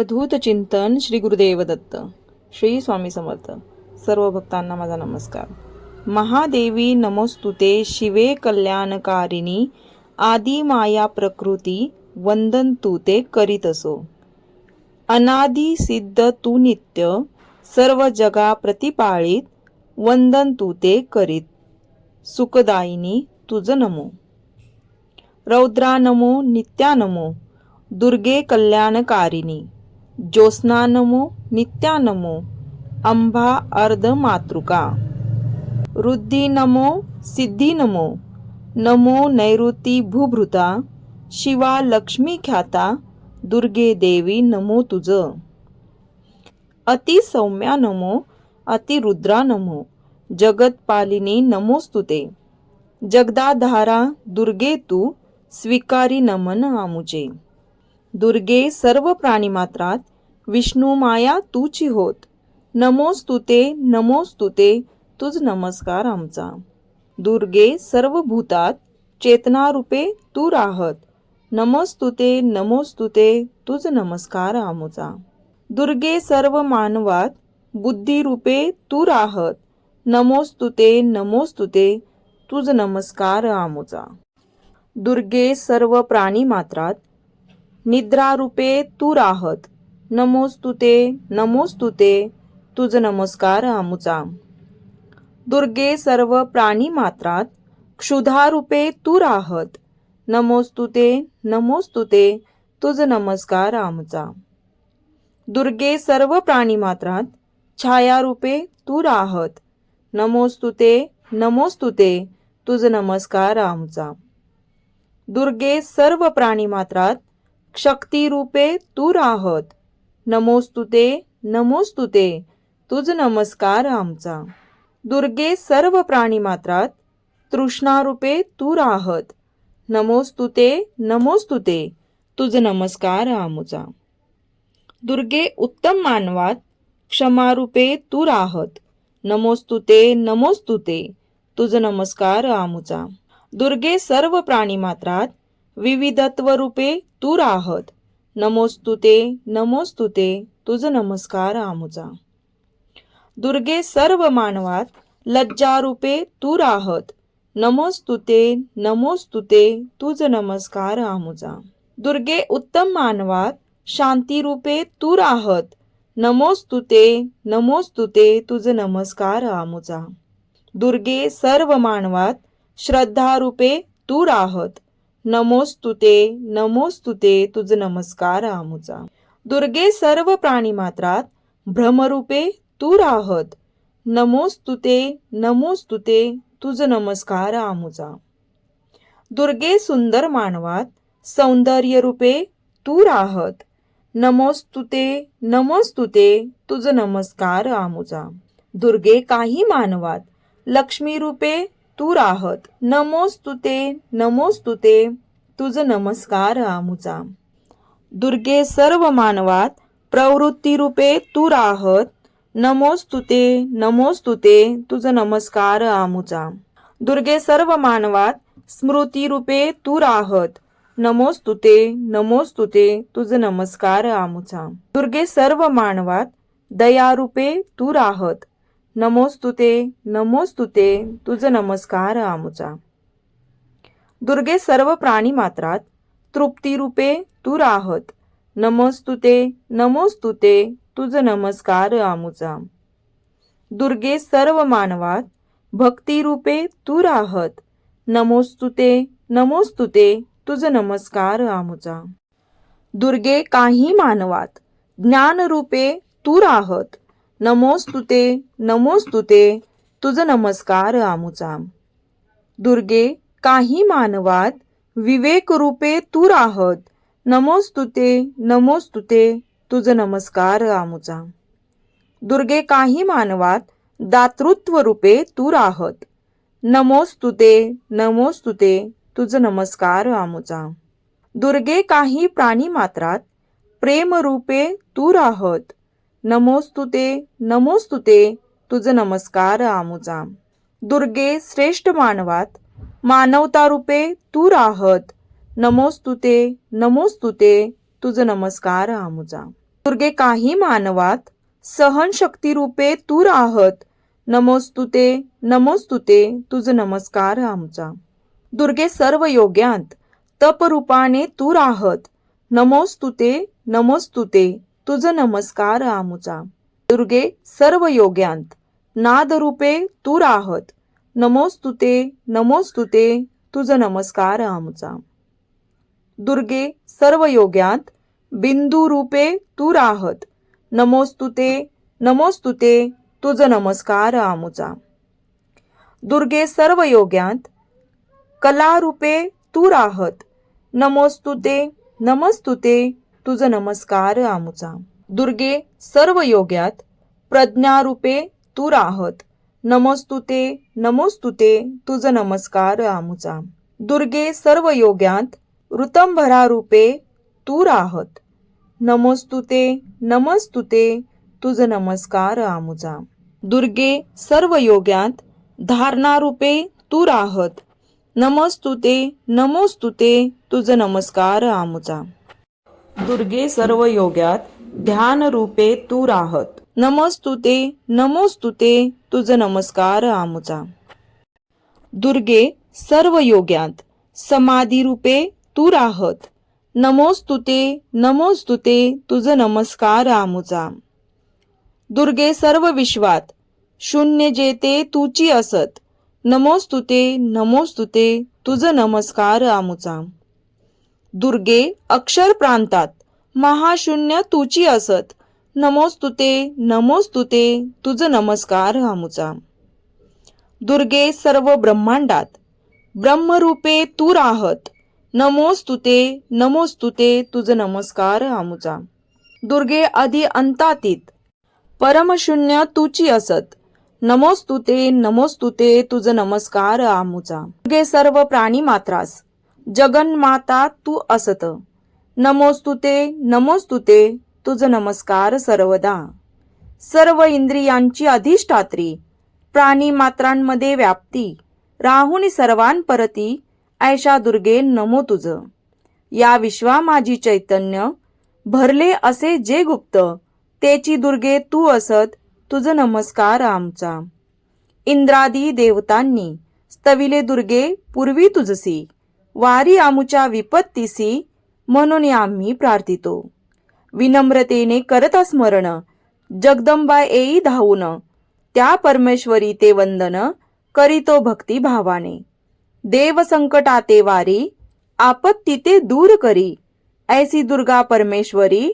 अद्भुत चिंतन श्री गुरुदेव दत्त श्री स्वामी समर्थ. सर्व भक्तांना माझा नमस्कार. महादेवी नमोस्तुते शिवे कल्याणकारिणी आदी माया प्रकृती वंदन तू ते करीत असो. अनादी सिद्ध तू नित्य सर्व जगा प्रतिपाळीत वंदन तू ते करीत. सुखदायिनी तुझ नमो. रौद्रा नमो नित्या नमो दुर्गे कल्याणकारिणी. ज्योत्स्ना नमो नित्या नमो अंबा अर्ध मातृका रुद्धी नमो सिद्धी नमो नमो नैऋती भूभृता शिवा लक्ष्मी ख्याता दुर्गे देवी नमो तुझ अति सौम्या नमो अति रुद्रा नमो जगतपालिनी नमोस्तुते। जगदाधारा दुर्गे तू स्वीकारी नमन आमुचे। दुर्गे सर्व प्राणीमात्रात विष्णू माया तूची होत. नमोस्तुते नमोस्तुते तुझ नमस्कार आमचा. दुर्गे सर्व भूतात चेतनारूपे तू राहत. नमोस्तुते नमोस्तुते तुझ नमस्कार आमुचा. दुर्गे सर्व मानवात बुद्धिरूपे तू राहत. नमोस्तुते नमोस्तुते तुझ नमस्कार आमुचा. दुर्गे सर्व प्राणी मात्रात निद्रारूपे तू राहत. नमोस्तुते नमोस्तुते तुझ नमस्कार आमुचा. दुर्गे सर्व प्राणी मात्रात क्षुधारूपे तू राहत. नमोस्तुते नमोस्तुते तुझ नमस्कार आमचा. दुर्गे सर्व प्राणी मात्रात छायारूपे तू राहत. नमोस्तुते नमोस्तुते तुझ नमस्कार आमचा. दुर्गे सर्व प्राणी मात्रात शक्तिरूपे तू राहत. नमोस्तुते नमोस्तुते तुझ नमस्कार आमचा. दुर्गे सर्व प्राणी मात्रात तृष्णारूपे तू राहत. नमोस्तुते नमोस्तुते तुझ नमस्कार आमुचा. दुर्गे उत्तम मानवात क्षमारूपे तू राहत. नमोस्तुते नमोस्तुते तुझ नमस्कार आमुचा. दुर्गे सर्व प्राणी विविधत्व विविधत्वरूपे तू राहत. नमोस्तुते नमोस्तुते तुझ नमस्कार आमुचा. दुर्गे सर्व मानवात लज्जारूपे तू राहत. नमोस्तुते नमोस्तुते तुझ नमस्कार आमुचा. दुर्गे उत्तम मानवात शांतीरूपे तू राहत. नमोस्तुते नमोस्तुते तुझ नमस्कार आमुचा. दुर्गे सर्व मानवात श्रद्धारूपे तू राहत. नमोस्तुते नमोस्तुते तुझ नमस्कार आमुचा. दुर्गे सर्व प्राणी मात्रात भ्रमरूपे तू राहत. नमोस्तुते नमोस्तुते तुझ नमस्कार आमुचा. दुर्गे सुंदर मानवात सौंदर्य रूपे तू राहत. नमोस्तुते नमोस्तुते तुझ नमस्कार आमुचा. दुर्गे काही मानवात लक्ष्मी रूपे तू राहत. नमोस्तुते नमोस्तुते तुझ नमस्कार आमुचा दुर्गे सर्व मानवात प्रवृत्ती रूपे तू राहत. नमोस्तुते नमोस्तुते तुझ नमस्कार आमुचा दुर्गे सर्व मानवात स्मृती रूपे तू राहत. नमोस्तुते नमोस्तुते तुझ नमस्कार आमुचा दुर्गे सर्व मानवात दयारूपे तू राहत. नमोस्तुते नमोस्तुते तुझं नमस्कार आमुचा. दुर्गे सर्व प्राणी मात्रात तृप्तीरूपे तू राहत. नमोस्तुते नमोस्तुते तुझं नमस्कार आमुचा. दुर्गे सर्व मानवात भक्तिरूपे तू राहत. नमोस्तुते नमोस्तुते तुझं नमस्कार आमुचा. दुर्गे काही मानवात ज्ञानरूपे तू राहत. नमोस्तुते नमोस्तुते तुझ नमस्कार आमुचा दुर्गे काही मानवात विवेकरूपे तू राहत. नमोस्तुते नमोस्तुते तुझ नमस्कार आमुचा दुर्गे काही मानवात दातृत्व रूपे तू राहत. नमोस्तुते नमोस्तुते तुझ नमस्कार आमुचा दुर्गे काही प्राणी मात्रात प्रेमरूपे तू राहत. नमोस्तुते नमोस्तुते तुझ नमस्कार आमुचा दुर्गे श्रेष्ठ मानवात मानवता रूपे तू राहत. नमोस्तुते नमोस्तुते तुझ नमस्कार आमुचा दुर्गे काही मानवात सहनशक्ती रूपे तू राहत. नमोस्तुते नमोस्तुते तुझ नमस्कार आमचा दुर्गे सर्व योग्यांत तप रूपाने तू राहत. नमोस्तुते नमोस्तुते तुझ नमस्कार आमुचा. दुर्गे सर्व योग्यांत नादरूपे तू राहत. नमोस्तुते नमोस्तुते. तुझ नमस्कार आमुचा. दुर्गे सर्व योग्यांत बिंदू रूपे तू राहत. नमोस्तुते नमोस्तुते. तुझ नमस्कार आमुचा. दुर्गे सर्व योग्यांत कला रूपे तू राहत. नमोस्तुते नमस्तुते. तुझ नमस्कार आमुचा. दुर्गे सर्व योग्यात प्रज्ञारूपे तू राहत. नमोस्तुते नमोस्तुते तुझ नमस्कार आमुचा. दुर्गे सर्व योग्यात ऋतंभरा रूपे तू राहत. नमोस्तुते नमस्तुते तुझ नमस्कार आमुचा. दुर्गे सर्व योग्यात धारणा रूपे तू राहत. नमस्तुते नमोस्तुते तुझ नमस्कार आमुचा. दुर्गे सर्व योग्यात ध्यान रूपे तू राहत. नमस्तुते नमोस्तुते तुझ नमस्कार आमुचा. दुर्गे सर्व योग्यात समाधी रूपे तू राहत. नमोस्तुते नमोस्तुते तुझ नमस्कार आमुचा. दुर्गे सर्व विश्वात शून्य जेते तुची असत. नमोस्तुते नमोस्तुते तुझ नमस्कार आमुचा. दुर्गे अक्षर प्रांतात महाशून्य तुची असत. नमोस्तुते नमोस्तुते तुझ नमस्कार हामुचा दुर्गे सर्व ब्रह्मांडात ब्रह्मरूपे तू राहत. नमोस्तुते नमोस्तुते तुझ नमस्कार हामुचा दुर्गे आधी अंतातीत परमशून्य तुची असत. नमोस्तुते नमोस्तुते तुझ नमस्कार आमुचा. दुर्गे सर्व प्राणी मात्रास जगन्माता तू असत. नमोस्तुते नमोस्तुते तुझ नमस्कार सर्वदा. सर्व इंद्रियांची अधिष्ठात्री प्राणी मात्रांमध्ये व्याप्ती राहुनी सर्वांपरती ऐशा दुर्गे नमो तुझ. या विश्वा माझी चैतन्य भरले असे जे गुप्त तेची दुर्गे तू असत तुझ नमस्कार आमचा. इंद्रादी देवतांनी स्तविले दुर्गे पूर्वी तुझसी. वारी आमुच्या विपत्तीसी म्हणून आम्ही प्रार्थितो. विनम्रतेने करत स्मरण जगदंबा येई धावून त्या परमेश्वरी ते वंदन करीतो भक्ती भावाने. देव संकटाते वारी आपत्ती ते दूर करी. ऐसी दुर्गा परमेश्वरी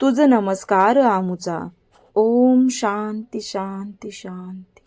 तुझ नमस्कार आमुचा. ओम शांती शांती शांती.